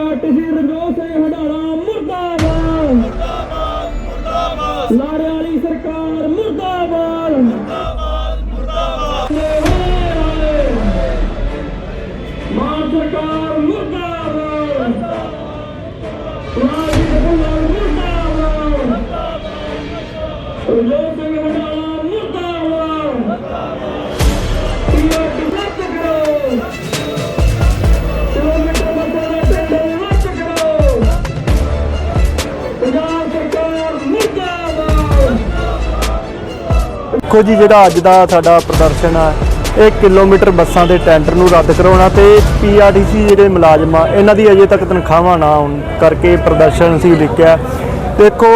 RTC Ranjot Singh Hadana ਮੁਰਦਾਬਾਦ। ਮੁਰਦਾਬਾਦ ਮੁਰਦਾਬਾਦ। ਲਾਰੇ ਦੇਖੋ ਜੀ, ਜਿਹੜਾ ਅੱਜ ਦਾ ਸਾਡਾ ਪ੍ਰਦਰਸ਼ਨ ਆ, ਇਹ ਕਿਲੋਮੀਟਰ ਬੱਸਾਂ ਦੇ ਟੈਂਡਰ ਨੂੰ ਰੱਦ ਕਰਾਉਣਾ ਤੇ ਪੀਆਰਟੀਸੀ ਜਿਹੜੇ ਮੁਲਾਜ਼ਮ ਆ, ਇਹਨਾਂ ਦੀ ਅਜੇ ਤੱਕ ਤਨਖਾਹਾਂ ਨਾ ਆਉਣ ਕਰਕੇ ਪ੍ਰਦਰਸ਼ਨ ਸੀ ਲਿਖਿਆ ਦੇਖੋ,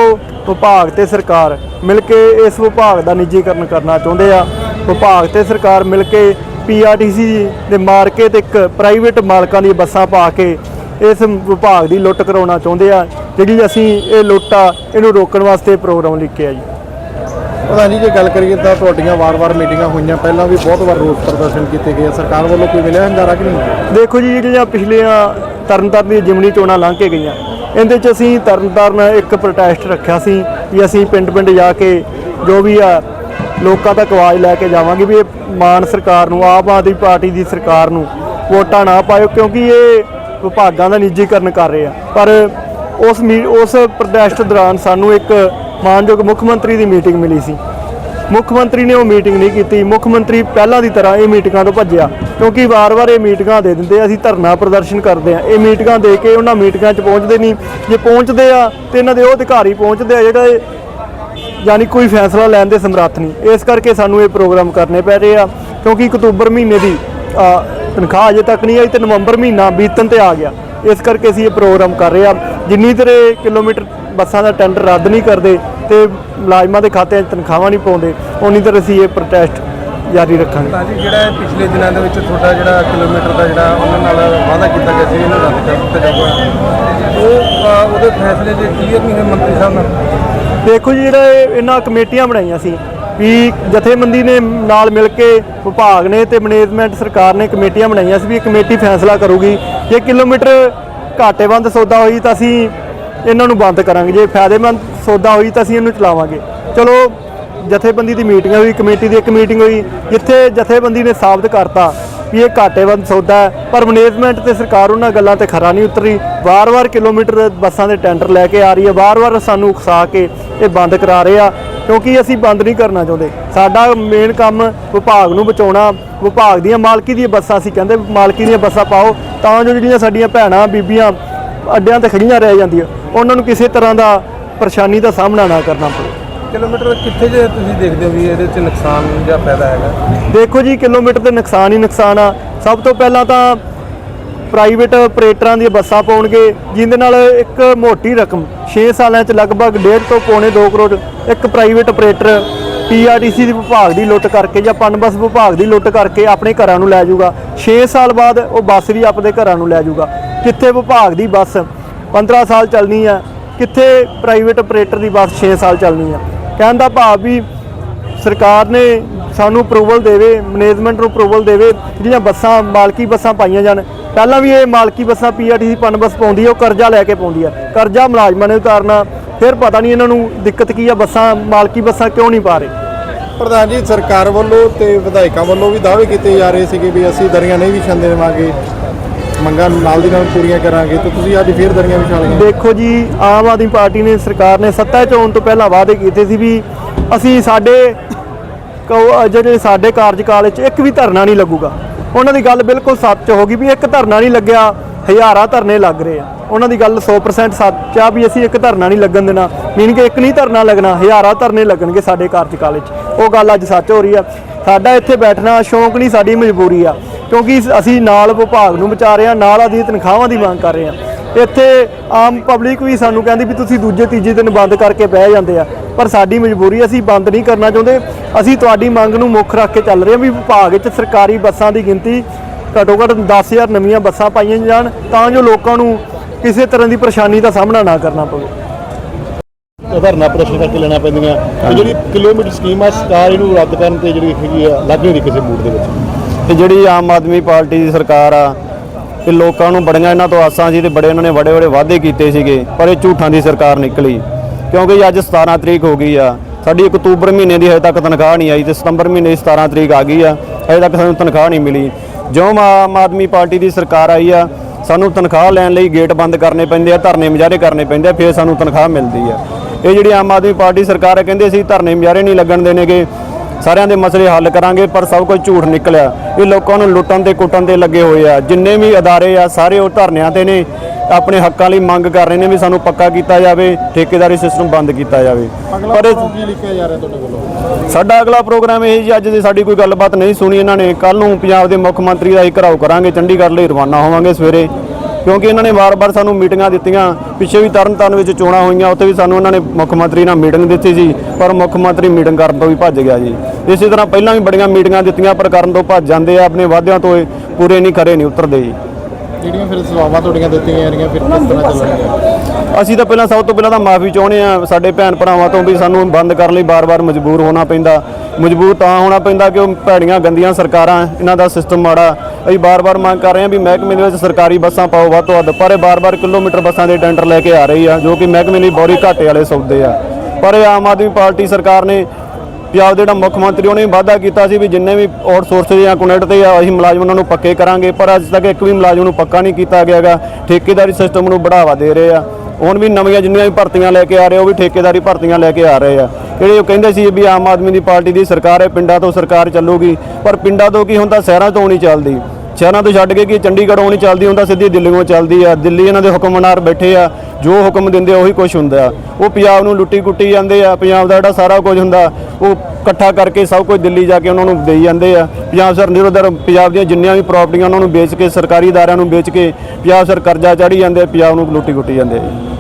ਵਿਭਾਗ ਤੇ ਸਰਕਾਰ ਮਿਲ ਕੇ ਇਸ ਵਿਭਾਗ ਦਾ ਨਿੱਜੀਕਰਨ ਕਰਨਾ ਚਾਹੁੰਦੇ ਆ। ਵਿਭਾਗ ਤੇ ਸਰਕਾਰ ਮਿਲ ਕੇ ਪੀਆਰਟੀਸੀ ਦੇ ਮਾਰ ਕੇ ਤੇ ਇੱਕ ਪ੍ਰਾਈਵੇਟ ਮਾਲਕਾਂ ਦੀ ਬੱਸਾਂ ਪਾ ਕੇ ਇਸ ਵਿਭਾਗ ਦੀ ਲੁੱਟ ਕਰਾਉਣਾ ਚਾਹੁੰਦੇ ਆ, ਜਿਹੜੀ ਅਸੀਂ ਇਹ ਲੁੱਟ ਆ, ਇਹਨੂੰ ਰੋਕਣ ਵਾਸਤੇ ਪ੍ਰੋਗਰਾਮ ਲਿਖਿਆ ਜੀ। ਪ੍ਰਧਾਨ ਜੀ ਜੇ ਗੱਲ ਕਰੀਏ ਤਾਂ ਤੁਹਾਡੀਆਂ ਵਾਰ-ਵਾਰ ਮੀਟਿੰਗਾਂ ਹੋਈਆਂ। ਪਹਿਲਾਂ ਵੀ ਬਹੁਤ ਵਾਰ ਰੋਸ ਪ੍ਰਦਰਸ਼ਨ ਕੀਤੇ ਗਏ ਸਰਕਾਰ ਵੱਲੋਂ ਕੋਈ ਮਿਲਿਆ ਹੰਗਾਰਾ ਕਿ ਨਹੀਂ? ਦੇਖੋ ਜੀ, ਜਿਹੜੀਆਂ ਪਿਛਲੀਆਂ ਤਰਨਤਾਰਨ ਦੀਆਂ ਜਿਮਨੀ ਚੋਣਾਂ ਲੰਘ ਕੇ ਗਈਆਂ, ਇਹਦੇ 'ਚ ਅਸੀਂ ਤਰਨਤਾਰਨ ਇੱਕ ਪ੍ਰੋਟੈਸਟ ਰੱਖਿਆ ਸੀ ਵੀ ਅਸੀਂ ਪਿੰਡ-ਪਿੰਡ ਜਾ ਕੇ ਜੋ ਵੀ ਆ, ਲੋਕਾਂ ਤੱਕ ਆਵਾਜ਼ ਲੈ ਕੇ ਜਾਵਾਂਗੇ ਵੀ ਇਹ ਮਾਨ ਸਰਕਾਰ ਨੂੰ ਆਪ ਆਦਮੀ ਪਾਰਟੀ ਦੀ ਸਰਕਾਰ ਨੂੰ ਵੋਟਾਂ ਨਾ ਪਾਇਓ, ਕਿਉਂਕਿ ਇਹ ਵਿਭਾਗਾਂ ਦਾ ਨਿੱਜੀਕਰਨ ਕਰ ਰਹੇ ਆ। ਪਰ ਉਸ ਮੀ- ਉਸ ਪ੍ਰੋਟੈਸਟ ਦੌਰਾਨ ਸਾਨੂੰ ਇੱਕ ਮਾਨਯੋਗ ਮੁੱਖ ਮੰਤਰੀ ਦੀ ਮੀਟਿੰਗ ਮਿਲੀ ਸੀ। ਮੁੱਖ ਮੰਤਰੀ ਨੇ ਉਹ ਮੀਟਿੰਗ ਨਹੀਂ ਕੀਤੀ। ਮੁੱਖ ਮੰਤਰੀ ਪਹਿਲਾਂ ਦੀ ਤਰ੍ਹਾਂ ਇਹ ਮੀਟਿੰਗਾਂ ਤੋਂ ਭੱਜਿਆ ਕਿਉਂਕਿ ਵਾਰ-ਵਾਰ ਇਹ ਮੀਟਿੰਗਾਂ ਦੇ ਦਿੰਦੇ ਆ, ਅਸੀਂ ਧਰਨਾ ਪ੍ਰਦਰਸ਼ਨ ਕਰਦੇ ਆ। ਇਹ ਮੀਟਿੰਗਾਂ ਦੇ ਕੇ ਉਹਨਾਂ ਮੀਟਿੰਗਾਂ 'ਚ ਪਹੁੰਚਦੇ ਨਹੀਂ। ਜੇ ਪਹੁੰਚਦੇ ਆ ਤੇ ਇਹਨਾਂ ਦੇ ਉਹ ਅਧਿਕਾਰੀ ਪਹੁੰਚਦੇ ਆ ਜਿਹੜਾ ਯਾਨੀ ਕੋਈ ਫੈਸਲਾ ਲੈਣ ਦੇ ਸਮਰੱਥ ਨਹੀਂ। ਇਸ ਕਰਕੇ ਸਾਨੂੰ ਇਹ ਪ੍ਰੋਗਰਾਮ ਕਰਨੇ ਪੈ ਰਹੇ ਆ ਕਿਉਂਕਿ ਅਕਤੂਬਰ ਮਹੀਨੇ ਦੀ ਤਨਖਾਹ ਅਜੇ ਤੱਕ ਨਹੀਂ ਆਈ ਤੇ ਨਵੰਬਰ ਮਹੀਨਾ ਬੀਤਣ ਤੇ ਆ ਗਿਆ। ਇਸ ਕਰਕੇ ਅਸੀਂ ਇਹ ਪ੍ਰੋਗਰਾਮ ਕਰ ਰਹੇ ਆ। ਜਿੰਨੀ ਦੇਰ ਕਿਲੋਮੀਟਰ ਬੱਸਾਂ ਦਾ ਟੈਂਡਰ ਰੱਦ ਨਹੀਂ ਕਰਦੇ ਤੇ ਮੁਲਾਜ਼ਮਾਂ ਦੇ ਖਾਤਿਆਂ 'ਚ ਤਨਖਾਹਾਂ ਨਹੀਂ ਪਾਉਂਦੇ ਉਨੀ ਦੇਰ ਅਸੀਂ ਇਹ ਪ੍ਰੋਟੈਸਟ ਜਾਰੀ ਰੱਖਾਂਗੇ। ਤਾਂ ਜੀ ਜਿਹੜਾ ਪਿਛਲੇ ਦਿਨਾਂ ਦੇ ਵਿੱਚ ਤੁਹਾਡਾ ਜਿਹੜਾ ਕਿਲੋਮੀਟਰ ਦਾ ਜਿਹੜਾ ਉਹਨਾਂ ਨਾਲ ਵਾਅਦਾ ਕੀਤਾ ਗਿਆ ਸੀ ਇਹਨੂੰ ਰੱਦ ਕਰ ਦਿੱਤਾ ਜਾਊਗਾ। ਉਹ ਅ, ਉਹਦੇ ਫੈਸਲੇ ਜੇ ਕਲੀਅਰ ਨਹੀਂ ਹੋਏ ਮੰਤਰੀ ਸਾਹਿਬ ਨਾਲ? ਦੇਖੋ ਜੀ ਜਿਹੜਾ ਇਹ ਇਹਨਾਂ ਕਮੇਟੀਆਂ ਬਣਾਈਆਂ ਸੀ ਵੀ ਜਥੇਬੰਦੀ ਨੇ ਨਾਲ ਮਿਲ ਕੇ ਵਿਭਾਗ ਨੇ ਤੇ ਮੈਨੇਜਮੈਂਟ ਸਰਕਾਰ ਨੇ ਕਮੇਟੀਆਂ ਬਣਾਈਆਂ ਸੀ ਵੀ ਇਹ ਕਮੇਟੀ ਫੈਸਲਾ ਕਰੂਗੀ। ਜੇ ਕਿਲੋਮੀਟਰ ਘਾਟੇਬੰਦ ਸੌਦਾ ਹੋਈ ਤਾਂ ਅਸੀਂ ਇਹਨਾਂ ਨੂੰ ਬੰਦ ਕਰਾਂਗੇ। ਜੇ ਫਾਇਦੇਮੰਦ ਸੌਦਾ ਹੋਈ ਤਾਂ ਅਸੀਂ ਇਹਨੂੰ ਚਲਾਵਾਂਗੇ। ਚਲੋ, ਜਥੇਬੰਦੀ ਦੀ ਮੀਟਿੰਗ ਹੋਈ, ਕਮੇਟੀ ਦੀ ਇੱਕ ਮੀਟਿੰਗ ਹੋਈ, ਜਿੱਥੇ ਜਥੇਬੰਦੀ ਨੇ ਸਾਬਤ ਕਰਤਾ ਵੀ ਇਹ ਘਾਟੇਬੰਦ ਸੌਦਾ ਹੈ। ਪਰ ਮੈਨੇਜਮੈਂਟ ਤੇ ਸਰਕਾਰ ਉਹਨਾਂ ਗੱਲਾਂ ਤੇ ਖਰਾ ਨਹੀਂ ਉਤਰੀ। ਵਾਰ-ਵਾਰ ਕਿਲੋਮੀਟਰ ਬੱਸਾਂ ਦੇ ਟੈਂਡਰ ਲੈ ਕੇ ਆ ਰਹੀ ਹੈ। ਵਾਰ-ਵਾਰ ਸਾਨੂੰ ਉਕਸਾ ਕੇ ਇਹ ਬੰਦ ਕਰਾ ਰਹੇ ਆ, ਕਿਉਂਕਿ ਅਸੀਂ ਬੰਦ ਨਹੀਂ ਕਰਨਾ ਚਾਹੁੰਦੇ। ਸਾਡਾ ਮੇਨ ਕੰਮ ਵਿਭਾਗ ਨੂੰ ਬਚਾਉਣਾ। ਵਿਭਾਗ ਦੀਆਂ ਮਾਲਕੀ ਦੀਆਂ ਬੱਸਾਂ, ਅਸੀਂ ਕਹਿੰਦੇ ਮਾਲਕੀ ਦੀਆਂ ਬੱਸਾਂ ਪਾਓ, ਤਾਂ ਜੋ ਜਿਹੜੀਆਂ ਸਾਡੀਆਂ ਭੈਣਾਂ, ਬੀਬੀਆਂ ਅੱਡਿਆਂ ਤੇ ਖੜੀਆਂ ਰਹਿ ਜਾਂਦੀਆਂ। ਉਹਨਾਂ ਨੂੰ ਕਿਸੇ ਤਰ੍ਹਾਂ ਦਾ ਪਰੇਸ਼ਾਨੀ ਦਾ ਸਾਹਮਣਾ ਨਾ ਕਰਨਾ ਪਵੇ। ਕਿਲੋਮੀਟਰ ਕਿੱਥੇ ਜੇ ਤੁਸੀਂ ਦੇਖਦੇ ਹੋ ਵੀ ਇਹਦੇ 'ਚ ਨੁਕਸਾਨ ਜਾਂ ਫਾਇਦਾ ਹੈਗਾ? ਦੇਖੋ ਜੀ ਕਿਲੋਮੀਟਰ ਤੇ ਨੁਕਸਾਨ ਹੀ ਨੁਕਸਾਨ ਆ। ਸਭ ਤੋਂ ਪਹਿਲਾਂ ਤਾਂ ਪ੍ਰਾਈਵੇਟ ਆਪਰੇਟਰਾਂ ਦੀਆਂ ਬੱਸਾਂ ਪਾਉਣਗੇ ਜਿੰਦੇ ਨਾਲ ਇੱਕ ਮੋਟੀ ਰਕਮ 6 ਸਾਲਾਂ 'ਚ ਲਗਭਗ 1.5 ਤੋਂ ਪੌਣੇ 2 ਕਰੋੜ ਇੱਕ ਪ੍ਰਾਈਵੇਟ ਆਪਰੇਟਰ ਪੀਆਰਟੀਸੀ ਦੀ ਵਿਭਾਗ ਦੀ ਲੁੱਟ ਕਰਕੇ ਜਾਂ ਪਨਬਸ ਵਿਭਾਗ ਦੀ ਲੁੱਟ ਕਰਕੇ ਆਪਣੇ ਘਰਾਂ ਨੂੰ ਲੈ ਜਾਊਗਾ। 6 ਸਾਲ ਬਾਅਦ ਉਹ ਬੱਸ ਵੀ ਆਪਣੇ ਘਰਾਂ ਨੂੰ ਲੈ ਜਾਊਗਾ। ਕਿੱਥੇ ਵਿਭਾਗ ਦੀ ਬੱਸ 15 ਸਾਲ ਚੱਲਣੀ ਆ, ਕਿੱਥੇ ਪ੍ਰਾਈਵੇਟ ਆਪਰੇਟਰ ਦੀ ਬੱਸ 6 ਸਾਲ ਚੱਲਣੀ ਆ। ਕਹਿਣ ਦਾ ਭਾਵ ਵੀ ਸਰਕਾਰ ਨੇ ਸਾਨੂੰ ਅਪਰੂਵਲ ਦੇਵੇ ਮੈਨੇਜਮੈਂਟ ਨੂੰ ਅਪਰੂਵਲ ਦੇਵੇ, ਜਿਹੜੀਆਂ ਬੱਸਾਂ, ਮਾਲਕੀ ਬੱਸਾਂ ਪਾਈਆਂ ਜਾਣ। ਪਹਿਲਾਂ ਵੀ ਇਹ ਮਾਲਕੀ ਬੱਸਾਂ ਪੀਆਰਟੀਸੀ ਪਨ ਬੱਸ ਪਾਉਂਦੀ ਹੈ ਉਹ ਕਰਜ਼ਾ ਲੈ ਕੇ ਪਾਉਂਦੀ ਹੈ ਕਰਜ਼ਾ ਮੁਲਾਜ਼ਮਾਂ ਨੇ ਉਤਾਰਨਾ, ਫਿਰ ਪਤਾ ਨਹੀਂ ਇਹਨਾਂ ਨੂੰ ਦਿੱਕਤ ਕੀ ਆ, ਬੱਸਾਂ, ਮਾਲਕੀ ਬੱਸਾਂ ਕਿਉਂ ਨਹੀਂ ਪਾ ਰਹੇ? ਪ੍ਰਧਾਨ ਜੀ, ਸਰਕਾਰ ਵੱਲੋਂ ਤੇ ਵਿਧਾਇਕਾਂ ਵੱਲੋਂ ਵੀ ਦਾਅਵੇ ਕੀਤੇ ਜਾ ਰਹੇ ਸੀਗੇ ਵੀ ਅਸੀਂ ਦਰੀਆਂ ਨਹੀਂ ਵਿਛਣ ਦੇਵਾਂਗੇ। ਮੰਗਾਂ ਨਾਲ ਦੀ ਨਾਲ ਪੂਰੀਆਂ ਕਰਾਂਗੇ ਤੇ ਤੁਸੀਂ ਅੱਜ ਫੇਰ ਦਰੀਆਂ ਵਿਛਾ ਦੇਖੋ ਜੀ, ਆਮ ਆਦਮੀ ਪਾਰਟੀ ਨੇ ਸਰਕਾਰ ਨੇ ਸੱਤਾ 'ਚ ਆਉਣ ਤੋਂ ਪਹਿਲਾਂ ਵਾਅਦੇ ਕੀਤੇ ਸੀ ਵੀ ਅਸੀਂ ਸਾਡੇ ਕਹੋ- ਜਿਹੜੇ ਸਾਡੇ ਕਾਰਜਕਾਲ 'ਚ ਇੱਕ ਵੀ ਧਰਨਾ ਨਹੀਂ ਲੱਗੂਗਾ। ਉਹਨਾਂ ਦੀ ਗੱਲ ਬਿਲਕੁਲ ਸੱਚ ਹੋ ਗਈ ਵੀ ਇੱਕ ਧਰਨਾ ਨਹੀਂ ਲੱਗਿਆ, ਹਜ਼ਾਰਾਂ ਧਰਨੇ ਲੱਗ ਰਹੇ ਆ। ਉਹਨਾਂ ਦੀ ਗੱਲ 100% ਸੱਚ ਆ ਵੀ ਅਸੀਂ ਇੱਕ ਧਰਨਾ ਨਹੀਂ ਲੱਗਣ ਦੇਣਾ। ਮੀਨ ਕਿ ਇੱਕ ਨਹੀਂ ਧਰਨਾ ਲੱਗਣਾ, ਹਜ਼ਾਰਾਂ ਧਰਨੇ ਲੱਗਣਗੇ ਸਾਡੇ ਕਾਰਜਕਾਲ 'ਚ ਉਹ ਗੱਲ ਅੱਜ ਸੱਚ ਹੋ ਰਹੀ ਆ। ਸਾਡਾ ਇੱਥੇ ਬੈਠਣਾ ਸ਼ੌਂਕ ਨਹੀਂ, ਸਾਡੀ ਮਜਬੂਰੀ ਆ। ਕਿਉਂਕਿ ਅਸੀਂ ਨਾਲ ਵਿਭਾਗ ਨੂੰ ਵਿਚਾਰ ਰਹੇ ਹਾਂ ਨਾਲ ਆਦੀ ਤਨਖਾਹਾਂ ਦੀ ਮੰਗ ਕਰ ਰਹੇ ਹਾਂ। ਇੱਥੇ ਆਮ ਪਬਲਿਕ ਵੀ ਸਾਨੂੰ ਕਹਿੰਦੀ ਵੀ ਤੁਸੀਂ ਦੂਜੇ ਤੀਜੇ ਦਿਨ ਬੰਦ ਕਰਕੇ ਬਹਿ ਜਾਂਦੇ ਆ। ਪਰ ਸਾਡੀ ਮਜਬੂਰੀ ਅਸੀਂ ਬੰਦ ਨਹੀਂ ਕਰਨਾ ਚਾਹੁੰਦੇ। ਅਸੀਂ ਤੁਹਾਡੀ ਮੰਗ ਨੂੰ ਮੁੱਖ ਰੱਖ ਕੇ ਚੱਲ ਰਹੇ ਹਾਂ ਵੀ ਵਿਭਾਗ ਵਿੱਚ ਸਰਕਾਰੀ ਬੱਸਾਂ ਦੀ ਗਿਣਤੀ ਘੱਟੋ ਘੱਟ 10000 ਨਵੀਆਂ ਬੱਸਾਂ ਪਾਈਆਂ ਜਾਣ ਤਾਂ ਜੋ ਲੋਕਾਂ ਨੂੰ ਕਿਸੇ ਤਰ੍ਹਾਂ ਦੀ ਪਰੇਸ਼ਾਨੀ ਦਾ ਸਾਹਮਣਾ ਨਾ ਕਰਨਾ ਪਵੇ। ਧਰਨਾ ਪ੍ਰਦਰਸ਼ਨ ਕਰਕੇ ਲੈਣਾ ਪੈਂਦੀਆਂ। ਜਿਹੜੀ ਕਿਲੋਮੀਟਰ ਸਕੀਮ ਆ ਸਰਕਾਰ ਇਹਨੂੰ ਰੱਦ ਕਰਨ ਤੇ ਜਿਹੜੀ ਹੈਗੀ ਆ ਲੱਗ ਨਹੀਂ ਰਹੀ ਕਿਸੇ ਮੂਡ ਦੇ ਵਿੱਚ। ਤੇ ਜਿਹੜੀ ਆਮ ਆਦਮੀ ਪਾਰਟੀ ਦੀ ਸਰਕਾਰ ਆ ਕਿ ਲੋਕਾਂ ਨੂੰ ਬੜੀਆਂ ਇਹਨਾਂ ਤੋਂ ਆਸਾਂ ਸੀ ਤੇ ਬੜੇ ਉਹਨਾਂ ਨੇ ਬੜੇ ਬੜੇ ਵਾਅਦੇ ਕੀਤੇ ਸੀਗੇ, ਪਰ ਇਹ ਝੂਠਾਂ ਦੀ ਸਰਕਾਰ ਨਿਕਲੀ। ਕਿਉਂਕਿ ਅੱਜ 17 ਤਰੀਕ ਹੋ ਗਈ ਆ, ਸਾਡੀ ਅਕਤੂਬਰ ਮਹੀਨੇ ਦੀ ਹਜੇ ਤੱਕ ਤਨਖਾਹ ਨਹੀਂ ਆਈ ਤੇ ਸਤੰਬਰ ਮਹੀਨੇ ਦੀ 17 ਤਰੀਕ ਆ ਗਈ ਆ, ਹਜੇ ਤੱਕ ਸਾਨੂੰ ਤਨਖਾਹ ਨਹੀਂ ਮਿਲੀ। ਜਿਉਂ ਆਮ ਆਦਮੀ ਪਾਰਟੀ ਦੀ ਸਰਕਾਰ ਆਈ ਆ, ਸਾਨੂੰ ਤਨਖਾਹ ਲੈਣ ਲਈ ਗੇਟ ਬੰਦ ਕਰਨੇ ਪੈਂਦੇ ਆ, ਧਰਨੇ ਮੁਜ਼ਾਹਰੇ ਕਰਨੇ ਪੈਂਦੇ ਆ, ਫਿਰ ਸਾਨੂੰ ਤਨਖਾਹ ਮਿਲਦੀ ਆ। ਇਹ ਜਿਹੜੀ ਆਮ ਆਦਮੀ ਪਾਰਟੀ ਸਰਕਾਰ ਹੈ ਕਹਿੰਦੇ ਅਸੀਂ ਧਰਨੇ ਮੁਜ਼ਾਹਰੇ ਨਹੀਂ ਲੱਗਣ ਦੇਣਗੇ। ਸਾਰਿਆਂ ਦੇ ਮਸਲੇ ਹੱਲ ਕਰਾਂਗੇ ਪਰ ਸਭ ਕੁਝ ਝੂਠ ਨਿਕਲਿਆ। ਇਹ ਲੋਕਾਂ ਨੂੰ ਲੁੱਟਣ ਤੇ ਕੁੱਟਣ ਤੇ ਲੱਗੇ ਹੋਏ ਆ। ਜਿੰਨੇ ਵੀ ਅਦਾਰੇ ਆ ਸਾਰੇ ਉਹ ਧਰਨਿਆਂ ਤੇ ਨੇ। ਆਪਣੇ ਹੱਕਾਂ ਲਈ ਮੰਗ ਕਰ ਰਹੇ ਨੇ ਵੀ ਸਾਨੂੰ ਪੱਕਾ ਕੀਤਾ ਜਾਵੇ ਠੇਕੇਦਾਰੀ ਸਿਸਟਮ ਬੰਦ ਕੀਤਾ ਜਾਵੇ। ਪਰ ਕੀ ਲਿਖਿਆ ਜਾ ਰਿਹਾ ਤੁਹਾਡੇ ਵੱਲੋਂ? ਸਾਡਾ ਅਗਲਾ ਪ੍ਰੋਗਰਾਮ ਇਹ ਜੀ ਅੱਜ ਦੀ ਸਾਡੀ ਕੋਈ ਗੱਲਬਾਤ ਨਹੀਂ ਸੁਣੀ ਇਹਨਾਂ ਨੇ। ਕੱਲ ਨੂੰ ਪੰਜਾਬ ਦੇ ਮੁੱਖ ਮੰਤਰੀ ਦਾ ਹੀ ਘਰਾਓ ਕਰਾਂਗੇ। ਚੰਡੀਗੜ੍ਹ ਲਈ ਰਵਾਨਾ ਹੋਵਾਂਗੇ ਸਵੇਰੇ। ਕਿਉਂਕਿ ਇਹਨਾਂ ਨੇ ਵਾਰ-ਵਾਰ ਸਾਨੂੰ ਮੀਟਿੰਗਾਂ ਦਿੱਤੀਆਂ ਪਿੱਛੇ ਵੀ ਤਰਨਤਾਰਨ ਵਿੱਚ ਚੋਣਾਂ ਹੋਈਆਂ ਉੱਥੇ ਵੀ ਸਾਨੂੰ ਉਹਨਾਂ ਨੇ ਮੁੱਖ ਮੰਤਰੀ ਨਾਲ ਮੀਟਿੰਗ ਦਿੱਤੀ ਸੀ ਪਰ ਮੁੱਖ ਮੰਤਰੀ ਮੀਟਿੰਗ ਕਰਨ ਤੋਂ ਵੀ ਭੱਜ ਗਿਆ ਜੀ। ਇਸੇ ਤਰ੍ਹਾਂ ਪਹਿਲਾਂ ਵੀ ਬੜੀਆਂ ਮੀਟਿੰਗਾਂ ਦਿੱਤੀਆਂ ਪਰ ਕਰਨ ਤੋਂ ਭੱਜ ਜਾਂਦੇ ਆ ਆਪਣੇ ਵਾਅਦਿਆਂ ਤੋਂ ਇਹ ਪੂਰੇ ਨਹੀਂ ਖਰੇ ਨਹੀਂ ਉਤਰਦੇ ਜੀ। ਜਿਹੜੀਆਂ ਫਿਰ ਸੇਵਾਵਾਂ ਤੁਹਾਡੀਆਂ ਦਿੱਤੀਆਂ ਜਾ ਰਹੀਆਂ ਫਿਰ ਕਿਸ ਤਰ੍ਹਾਂ ਚੱਲਣਗੀਆਂ ਅਸੀਂ ਤਾਂ ਪਹਿਲਾਂ ਸਭ ਤੋਂ ਪਹਿਲਾਂ ਤਾਂ ਮਾਫੀ ਚਾਹੁੰਦੇ ਆ ਸਾਡੇ ਭੈਣ ਭਰਾਵਾਂ ਤੋਂ ਵੀ ਸਾਨੂੰ ਬੰਦ ਕਰਨ ਲਈ ਬਾਰ-ਬਾਰ ਮਜਬੂਰ ਹੋਣਾ ਪੈਂਦਾ। ਮਜਬੂਰ ਤਾਂ ਹੋਣਾ ਪੈਂਦਾ ਕਿ ਉਹ ਭੈੜੀਆਂ ਗੰਦੀਆਂ ਸਰਕਾਰਾਂ ਇਹਨਾਂ ਦਾ ਸਿਸਟਮ ਮਾੜਾ ਅਸੀਂ ਬਾਰ-ਬਾਰ ਮੰਗ ਕਰ ਰਹੇ ਹਾਂ ਵੀ ਮਹਿਕਮੇ ਦੇ ਵਿੱਚ ਸਰਕਾਰੀ ਬੱਸਾਂ ਪਾਓ ਵੱਧ ਤੋਂ ਵੱਧ, ਪਰ ਇਹ ਬਾਰ-ਬਾਰ ਕਿਲੋਮੀਟਰ ਬੱਸਾਂ ਦੇ ਟੈਂਡਰ ਲੈ ਕੇ ਆ ਰਹੀ ਆ, ਜੋ ਕਿ ਮਹਿਕਮੇ ਲਈ ਬੋਰੀ ਘਾਟੇ ਵਾਲੇ ਸੌਦੇ ਆ। ਪਰ ਇਹ ਆਮ ਆਦਮੀ ਪਾਰਟੀ ਸਰਕਾਰ ਨੇ ਪੰਜਾਬ ਦੇ ਜਿਹੜਾ ਮੁੱਖ ਮੰਤਰੀ ਉਹਨੇ ਵੀ ਵਾਅਦਾ ਕੀਤਾ ਸੀ ਵੀ ਜਿੰਨੇ ਵੀ ਆਊਟਸੋਰਸ ਜਾਂ ਕਨੈਕਟ ਤੇ ਆ, ਅਸੀਂ ਮੁਲਾਜ਼ਮ ਉਹਨਾਂ ਨੂੰ ਪੱਕੇ ਕਰਾਂਗੇ, ਪਰ ਅੱਜ ਤੱਕ ਇੱਕ ਵੀ ਮੁਲਾਜ਼ਮ ਨੂੰ ਪੱਕਾ ਨਹੀਂ ਕੀਤਾ ਗਿਆਗਾ। ਠੇਕੇਦਾਰੀ ਸਿਸਟਮ ਨੂੰ ਬੜਾਵਾ ਦੇ ਰਹੇ ਆ। ਹੁਣ ਵੀ ਨਵੀਆਂ ਜਿੰਨੀਆਂ ਵੀ ਭਰਤੀਆਂ ਲੈ ਕੇ ਆ ਰਹੇ ਉਹ ਵੀ ਠੇਕੇਦਾਰੀ ਭਰਤੀਆਂ ਲੈ ਕੇ ਆ ਰਹੇ ਆ। ਜਿਹੜੇ ਉਹ ਕਹਿੰਦੇ ਸੀ ਵੀ ਆਮ ਆਦਮੀ ਦੀ ਪਾਰਟੀ ਦੀ ਸਰਕਾਰ ਹੈ, ਪਿੰਡਾਂ ਤੋਂ ਸਰਕਾਰ ਚੱਲੂਗੀ, ਪਰ ਪਿੰਡਾਂ ਤੋਂ ਕੀ ਹੁੰਦਾ ਸ਼ਹਿਰਾਂ ਤੋਂ ਨਹੀਂ ਚੱਲਦੀ। ਸ਼ਹਿਰਾਂ ਤੋਂ ਛੱਡ ਕੇ ਕੀ ਚੰਡੀਗੜ੍ਹੋਂ ਨਹੀਂ ਚੱਲਦੀ ਹੁੰਦਾ ਸਿੱਧੀ ਦਿੱਲੀੋਂ ਚੱਲਦੀ ਆ। ਦਿੱਲੀ ਇਹਨਾਂ ਦੇ ਹੁਕਮਨਾਰ ਬੈਠੇ ਆ ਜੋ ਹੁਕਮ ਦਿੰਦੇ ਆ ਉਹੀ ਕੁਝ ਹੁੰਦਾ। ਉਹ ਪੰਜਾਬ ਨੂੰ ਲੁੱਟੀ ਕੁੱਟੀ ਜਾਂਦੇ ਆ ਪੰਜਾਬ ਦਾ ਜਿਹੜਾ ਸਾਰਾ ਕੁਝ ਹੁੰਦਾ ਉਹ ਇਕੱਠਾ ਕਰਕੇ ਸਭ ਕੁਝ ਦਿੱਲੀ ਜਾ ਕੇ ਉਹਨਾਂ ਨੂੰ ਦੇਈ ਜਾਂਦੇ ਆ। ਪੰਜਾਬ ਸਰ ਨਿਰੋਧਰ ਪੰਜਾਬ ਦੀਆਂ ਜਿੰਨੀਆਂ ਵੀ ਪ੍ਰਾਪਰਟੀਆਂ ਉਹਨਾਂ ਨੂੰ ਵੇਚ ਕੇ ਸਰਕਾਰੀ ਅਦਾਰਿਆਂ ਨੂੰ ਵੇਚ ਕੇ ਪੰਜਾਬ ਸਰ ਕਰਜ਼ਾ ਚਾੜੀ ਜਾਂਦੇ ਆ, ਪੰਜਾਬ ਨੂੰ ਲੁੱਟੀ ਕੁੱਟੀ ਜਾਂਦੇ ਆ